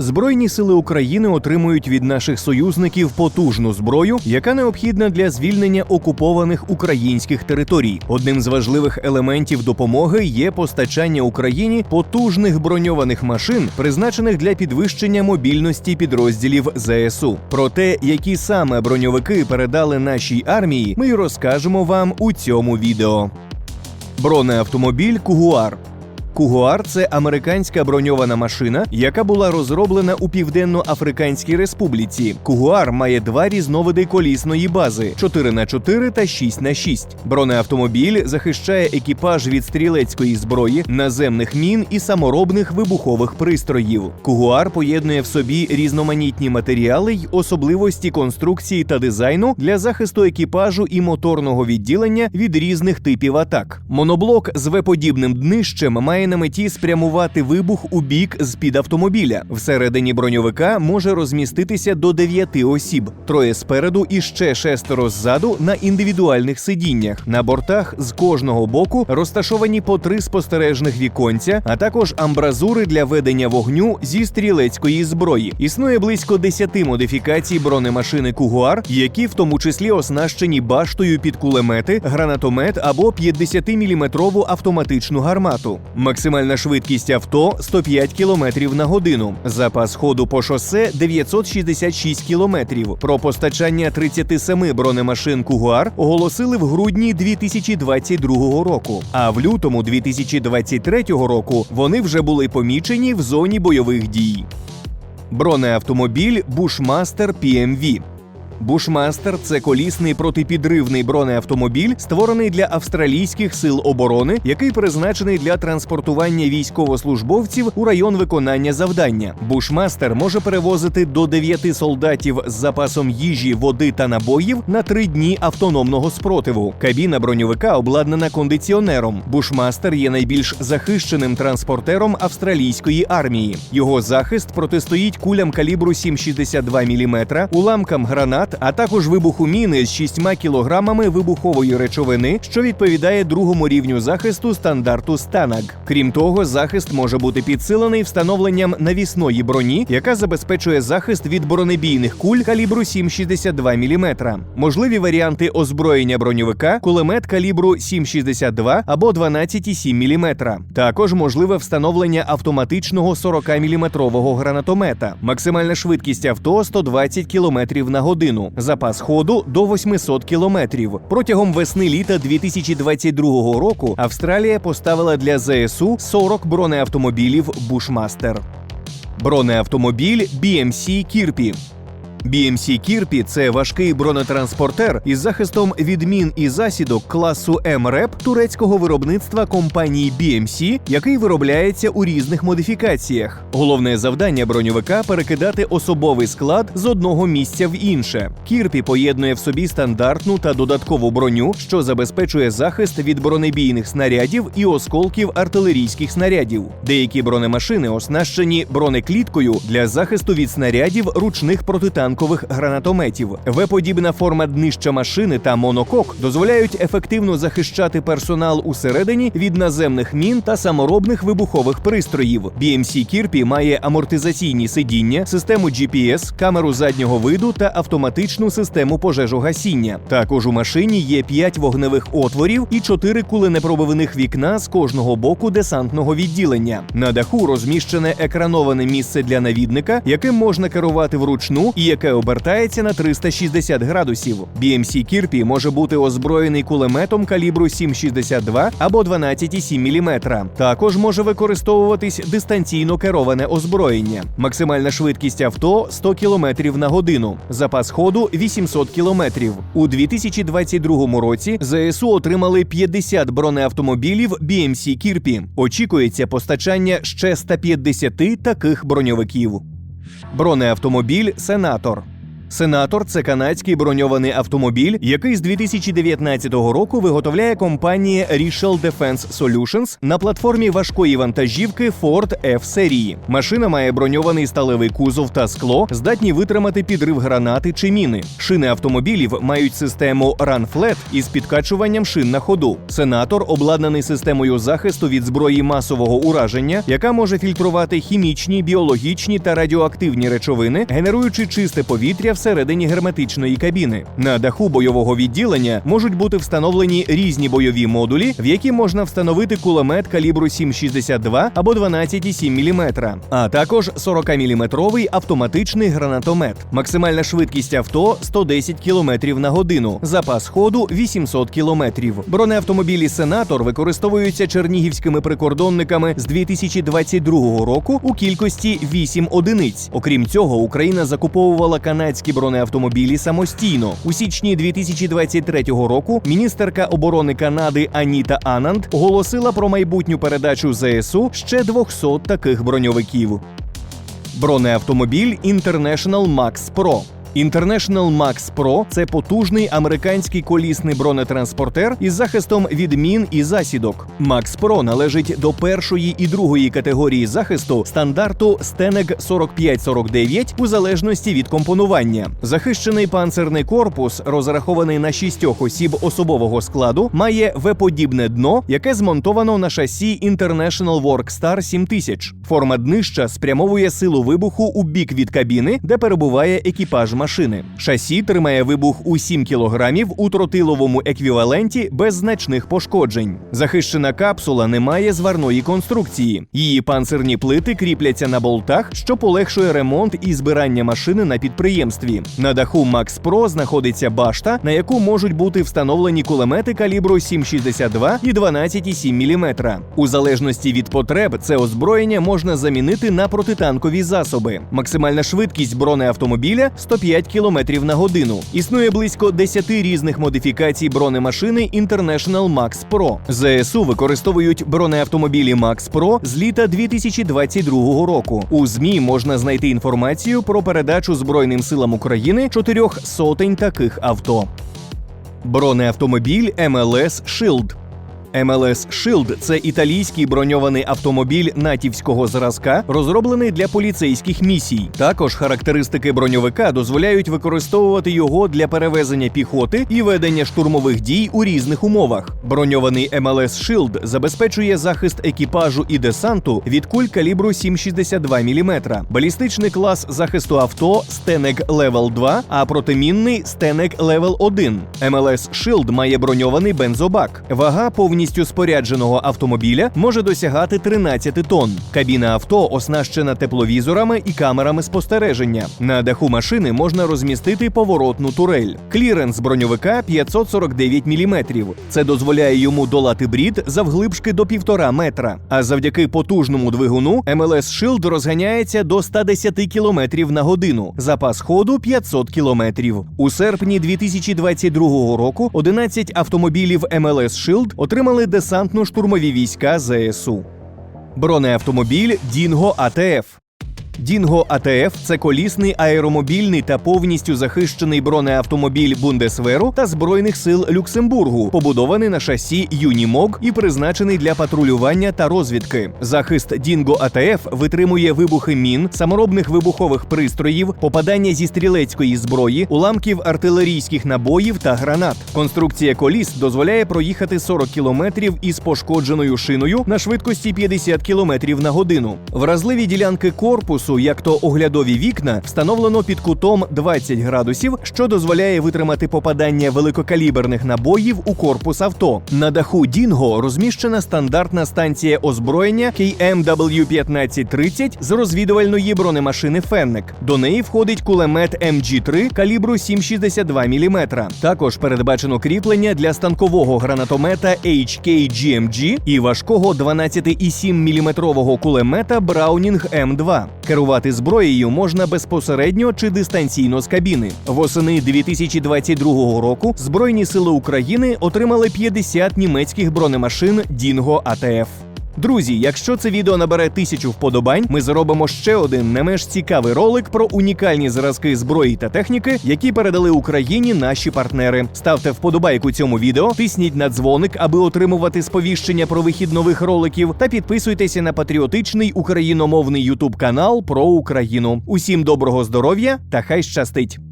Збройні сили України отримують від наших союзників потужну зброю, яка необхідна для звільнення окупованих українських територій. Одним з важливих елементів допомоги є постачання Україні потужних броньованих машин, призначених для підвищення мобільності підрозділів ЗСУ. Про те, які саме броньовики передали нашій армії, ми й розкажемо вам у цьому відео. Бронеавтомобіль Кугуар. Кугуар це американська броньована машина, яка була розроблена у Південно-Африканській Республіці. Кугуар має два різновиди колісної бази: 4х4 та 6х6. Бронеавтомобіль захищає екіпаж від стрілецької зброї, наземних мін і саморобних вибухових пристроїв. Кугуар поєднує в собі різноманітні матеріали й особливості конструкції та дизайну для захисту екіпажу і моторного відділення від різних типів атак. Моноблок з В-подібним днищем має на меті спрямувати вибух у бік з-під автомобіля. Всередині броньовика може розміститися до 9 осіб, троє спереду і ще шестеро ззаду на індивідуальних сидіннях. На бортах з кожного боку розташовані по три спостережних віконця, а також амбразури для ведення вогню зі стрілецької зброї. Існує близько 10 модифікацій бронемашини Кугуар, які в тому числі оснащені баштою під кулемети, гранатомет або 50-мм автоматичну гармату. Максимальна швидкість авто 105 км на годину. Запас ходу по шосе 966 км. Про постачання 37 бронемашин Кугуар оголосили в грудні 2022 року. А в лютому 2023 року вони вже були помічені в зоні бойових дій. Бронеавтомобіль Bushmaster PMV. Бушмастер це колісний протипідривний бронеавтомобіль, створений для австралійських сил оборони, який призначений для транспортування військовослужбовців у район виконання завдання. Бушмастер може перевозити до 9 солдатів з запасом їжі, води та набоїв на 3 дні автономного спротиву. Кабіна броньовика обладнана кондиціонером. Бушмастер є найбільш захищеним транспортером австралійської армії. Його захист протистоїть кулям калібру 7,62 мм, уламкам гранат, а також вибуху міни з 6 кілограмами вибухової речовини, що відповідає другому рівню захисту стандарту Станаг. Крім того, захист може бути підсилений встановленням навісної броні, яка забезпечує захист від бронебійних куль калібру 7,62 мм. Можливі варіанти озброєння броньовика, кулемет калібру 7,62 або 12,7 мм. Також можливе встановлення автоматичного 40-мм гранатомета. Максимальна швидкість авто 120 км на годину. Запас ходу до 800 кілометрів. Протягом весни-літа 2022 року Австралія поставила для ЗСУ 40 бронеавтомобілів Бушмастер. Бронеавтомобіль BMC Кірпі. BMC Кірпі це важкий бронетранспортер із захистом від мін і засідок класу МРЕП турецького виробництва компанії BMC, який виробляється у різних модифікаціях. Головне завдання броньовика перекидати особовий склад з одного місця в інше. Кірпі поєднує в собі стандартну та додаткову броню, що забезпечує захист від бронебійних снарядів і осколків артилерійських снарядів. Деякі бронемашини оснащені бронекліткою для захисту від снарядів ручних протитанкових гранатометів. В-подібна форма днища машини та монокок дозволяють ефективно захищати персонал усередині від наземних мін та саморобних вибухових пристроїв. BMC Кірпі має амортизаційні сидіння, систему GPS, камеру заднього виду та автоматичну систему пожежогасіння. Також у машині є 5 вогневих отворів і 4 куленепробивних вікна з кожного боку десантного відділення. На даху розміщене екрановане місце для навідника, яким можна керувати вручну і яке обертається на 360 градусів. BMC Кірпі може бути озброєний кулеметом калібру 7,62 або 12,7 мм. Також може використовуватись дистанційно кероване озброєння. Максимальна швидкість авто 100 км на годину. Запас ходу 800 км. У 2022 році ЗСУ отримали 50 бронеавтомобілів BMC Кірпі. Очікується постачання ще 150 таких броньовиків. Бронеавтомобіль Сенатор. Сенатор це канадський броньований автомобіль, який з 2019 року виготовляє компанія Rishel Defense Solutions на платформі важкої вантажівки Ford F серії. Машина має броньований сталевий кузов та скло, здатні витримати підрив гранати чи міни. Шини автомобілів мають систему Run Flat із підкачуванням шин на ходу. Сенатор обладнаний системою захисту від зброї масового ураження, яка може фільтрувати хімічні, біологічні та радіоактивні речовини, генеруючи чисте повітря всередині герметичної кабіни. На даху бойового відділення можуть бути встановлені різні бойові модулі, в які можна встановити кулемет калібру 7,62 або 12,7 мм, а також 40-мм автоматичний гранатомет. Максимальна швидкість авто 110 км на годину, запас ходу 800 км. Бронеавтомобілі Сенатор використовуються чернігівськими прикордонниками з 2022 року у кількості 8 одиниць. Окрім цього, Україна закуповувала канадські бронеавтомобілі самостійно. У січні 2023 року міністерка оборони Канади Аніта Ананд оголосила про майбутню передачу ЗСУ ще 200 таких броньовиків. Бронеавтомобіль International Max Pro. International Max Pro – це потужний американський колісний бронетранспортер із захистом від мін і засідок. Max Pro належить до першої і другої категорії захисту стандарту Stенeg 4549 у залежності від компонування. Захищений панцерний корпус, розрахований на шістьох осіб особового складу, має В-подібне дно, яке змонтовано на шасі International Workstar 7000. Форма днища спрямовує силу вибуху у бік від кабіни, де перебуває екіпаж машини. Шасі тримає вибух у 7 кілограмів у тротиловому еквіваленті без значних пошкоджень. Захищена капсула не має зварної конструкції. Її панцирні плити кріпляться на болтах, що полегшує ремонт і збирання машини на підприємстві. На даху Max Pro знаходиться башта, на яку можуть бути встановлені кулемети калібру 7,62 і 12,7 мм. У залежності від потреб це озброєння можна замінити на протитанкові засоби. Максимальна швидкість бронеавтомобіля 105 км на годину. Існує близько 10 різних модифікацій бронемашини International Max Pro. ЗСУ використовують бронеавтомобілі Max Pro з літа 2022 року. У ЗМІ можна знайти інформацію про передачу Збройним силам України чотирьох сотень таких авто. Бронеавтомобіль MLS Shield MLS Shield – це італійський броньований автомобіль натівського зразка, розроблений для поліцейських місій. Також характеристики броньовика дозволяють використовувати його для перевезення піхоти і ведення штурмових дій у різних умовах. Броньований MLS Shield забезпечує захист екіпажу і десанту від куль калібру 7,62 мм, балістичний клас захисту авто Stенeg Level 2, а протимінний Stенeg Level 1. MLS Shield має броньований бензобак. Вага повністю спорядженого автомобіля може досягати 13 тонн. Кабіна авто оснащена тепловізорами і камерами спостереження. На даху машини можна розмістити поворотну турель. Кліренс броньовика 549 мм. Це дозволяє йому долати брід завглибшки до півтора метра. А завдяки потужному двигуну MLS Shield розганяється до 110 км на годину. Запас ходу 500 км. У серпні 2022 року 11 автомобілів MLS Shield отримали десантно-штурмові війська ЗСУ. Бронеавтомобіль Дінго АТФ. Дінго АТФ це колісний аеромобільний та повністю захищений бронеавтомобіль Бундесверу та Збройних сил Люксембургу, побудований на шасі Юнімог і призначений для патрулювання та розвідки. Захист Дінго АТФ витримує вибухи мін, саморобних вибухових пристроїв, попадання зі стрілецької зброї, уламків артилерійських набоїв та гранат. Конструкція коліс дозволяє проїхати 40 кілометрів із пошкодженою шиною на швидкості 50 кілометрів на годину. Вразливі ділянки корпусу корпусу, як то оглядові вікна, встановлено під кутом 20 градусів, що дозволяє витримати попадання великокаліберних набоїв у корпус авто. На даху Дінго розміщена стандартна станція озброєння KMW-1530 з розвідувальної бронемашини Феннек. До неї входить кулемет MG3 калібру 7,62 мм. Також передбачено кріплення для станкового гранатомета HK GMG і важкого 12,7 мм кулемета Browning M2. Керувати зброєю можна безпосередньо чи дистанційно з кабіни. Восени 2022 року Збройні сили України отримали 50 німецьких бронемашин Дінго АТФ. Друзі, якщо це відео набере тисячу вподобань, ми зробимо ще один не менш цікавий ролик про унікальні зразки зброї та техніки, які передали Україні наші партнери. Ставте вподобайку цьому відео, тисніть на дзвоник, аби отримувати сповіщення про вихід нових роликів, та підписуйтеся на патріотичний україномовний ютуб канал про Україну. Усім доброго здоров'я та хай щастить!